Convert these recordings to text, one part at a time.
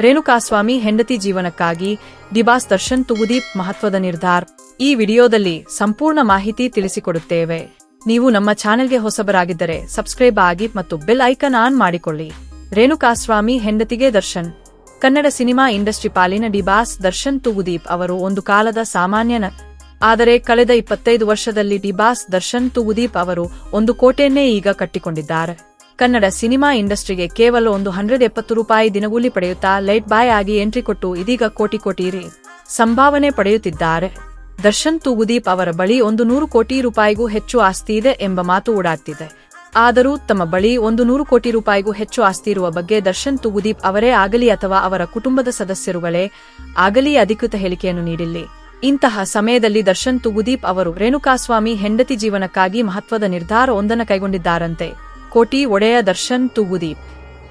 ರೇಣುಕಾಸ್ವಾಮಿ ಹೆಂಡತಿ ಜೀವನಕ್ಕಾಗಿ ಡಿಬಾಸ್ ದರ್ಶನ್ ತುಗುದೀಪ್ ಮಹತ್ವದ ನಿರ್ಧಾರ. ಈ ವಿಡಿಯೋದಲ್ಲಿ ಸಂಪೂರ್ಣ ಮಾಹಿತಿ ತಿಳಿಸಿಕೊಡುತ್ತೇವೆ. ನೀವು ನಮ್ಮ ಚಾನೆಲ್ಗೆ ಹೊಸಬರಾಗಿದ್ದರೆ ಸಬ್ಸ್ಕ್ರೈಬ್ ಆಗಿ ಮತ್ತು ಬೆಲ್ ಐಕನ್ ಆನ್ ಮಾಡಿಕೊಳ್ಳಿ. ರೇಣುಕಾಸ್ವಾಮಿ ಹೆಂಡತಿಗೆ ದರ್ಶನ್. ಕನ್ನಡ ಸಿನಿಮಾ ಇಂಡಸ್ಟ್ರಿ ಪಾಲಿನ ಡಿಬಾಸ್ ದರ್ಶನ್ ತುಗುದೀಪ್ ಅವರು ಒಂದು ಕಾಲದ ಸಾಮಾನ್ಯನ. ಆದರೆ ಕಳೆದ ಇಪ್ಪತ್ತೈದು ವರ್ಷದಲ್ಲಿ ಡಿಬಾಸ್ ದರ್ಶನ್ ತುಗುದೀಪ್ ಅವರು ಒಂದು ಕೋಟೆಯನ್ನೇ ಈಗ ಕಟ್ಟಿಕೊಂಡಿದ್ದಾರೆ. ಕನ್ನಡ ಸಿನಿಮಾ ಇಂಡಸ್ಟ್ರಿಗೆ ಕೇವಲ ಒಂದು ಹಂಡ್ರೆಡ್ ಎಪ್ಪತ್ತು ರೂಪಾಯಿ ದಿನಗೂಲಿ ಪಡೆಯುತ್ತಾ ಲೈಟ್ ಬಾಯ್ ಆಗಿ ಎಂಟ್ರಿ ಕೊಟ್ಟು ಇದೀಗ ಕೋಟಿ ಕೋಟಿ ರೀ ಸಂಭಾವನೆ ಪಡೆಯುತ್ತಿದ್ದಾರೆ. ದರ್ಶನ್ ತೂಗುದೀಪ್ ಅವರ ಬಳಿ ಒಂದು ನೂರು ಕೋಟಿ ರೂಪಾಯಿಗೂ ಹೆಚ್ಚು ಆಸ್ತಿ ಇದೆ ಎಂಬ ಮಾತು ಓಡಾಡ್ತಿದೆ. ಆದರೂ ತಮ್ಮ ಬಳಿ ಒಂದು ನೂರು ಕೋಟಿ ರೂಪಾಯಿಗೂ ಹೆಚ್ಚು ಆಸ್ತಿ ಇರುವ ಬಗ್ಗೆ ದರ್ಶನ್ ತುಗುದೀಪ್ ಅವರೇ ಆಗಲಿ ಅಥವಾ ಅವರ ಕುಟುಂಬದ ಸದಸ್ಯರುಗಳೇ ಆಗಲಿ ಅಧಿಕೃತ ಹೇಳಿಕೆಯನ್ನು ನೀಡಿಲ್ಲ. ಇಂತಹ ಸಮಯದಲ್ಲಿ ದರ್ಶನ್ ತುಗುದೀಪ್ ಅವರು ರೇಣುಕಾಸ್ವಾಮಿ ಹೆಂಡತಿ ಜೀವನಕ್ಕಾಗಿ ಮಹತ್ವದ ನಿರ್ಧಾರ ಒಂದನ್ನು ಕೈಗೊಂಡಿದ್ದಾರಂತೆ. ಕೋಟಿ ಒಡೆಯ ದರ್ಶನ್ ತೂಗುದೀಪ್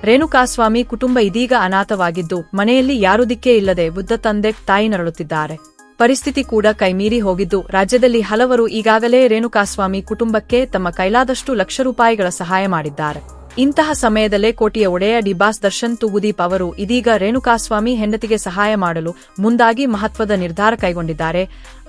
ರೇಣುಕಾಸ್ವಾಮಿ ಕುಟುಂಬ ಇದೀಗ ಅನಾಥವಾಗಿದ್ದು, ಮನೆಯಲ್ಲಿ ಯಾರು ದಿಕ್ಕೇ ಇಲ್ಲದೆ ಬುದ್ಧ ತಂದೆ ತಾಯಿ ನರಳುತ್ತಿದ್ದಾರೆ. ಪರಿಸ್ಥಿತಿ ಕೂಡ ಕೈಮೀರಿ ಹೋಗಿದ್ದು, ರಾಜ್ಯದಲ್ಲಿ ಹಲವರು ಈಗಾಗಲೇ ರೇಣುಕಾಸ್ವಾಮಿ ಕುಟುಂಬಕ್ಕೆ ತಮ್ಮ ಕೈಲಾದಷ್ಟು ಲಕ್ಷ ರೂಪಾಯಿಗಳ ಸಹಾಯ ಮಾಡಿದ್ದಾರೆ. ಇಂತಹ ಸಮಯದಲ್ಲೇ ಕೋಟಿಯ ಒಡೆಯ ಡಿಬಾಸ್ ದರ್ಶನ್ ತುಗುದೀಪ್ ಅವರು ಇದೀಗ ರೇಣುಕಾಸ್ವಾಮಿ ಹೆಂಡತಿಗೆ ಸಹಾಯ ಮಾಡಲು ಮುಂದಾಗಿ ಮಹತ್ವದ ನಿರ್ಧಾರ ಕೈಗೊಂಡಿದ್ದಾರೆ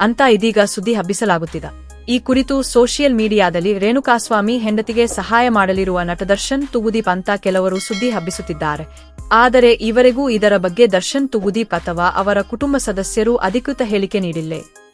ಅಂತ ಇದೀಗ ಸುದ್ದಿ ಹಬ್ಬಿಸಲಾಗುತ್ತಿದೆ. ಈ ಕುರಿತು ಸೋಷಿಯಲ್ ಮೀಡಿಯಾದಲ್ಲಿ ರೇಣುಕಾಸ್ವಾಮಿ ಹೆಂಡತಿಗೆ ಸಹಾಯ ಮಾಡಲಿರುವ ನಟ ದರ್ಶನ್ ತುಗುದೀಪ್ ಅಂತ ಕೆಲವರು ಸುದ್ದಿ ಹಬ್ಬಿಸುತ್ತಿದ್ದಾರೆ. ಆದರೆ ಇವರೆಗೂ ಇದರ ಬಗ್ಗೆ ದರ್ಶನ್ ತುಗುದೀಪ್ ಅಥವಾ ಅವರ ಕುಟುಂಬ ಸದಸ್ಯರು ಅಧಿಕೃತ ಹೇಳಿಕೆ ನೀಡಿಲ್ಲ.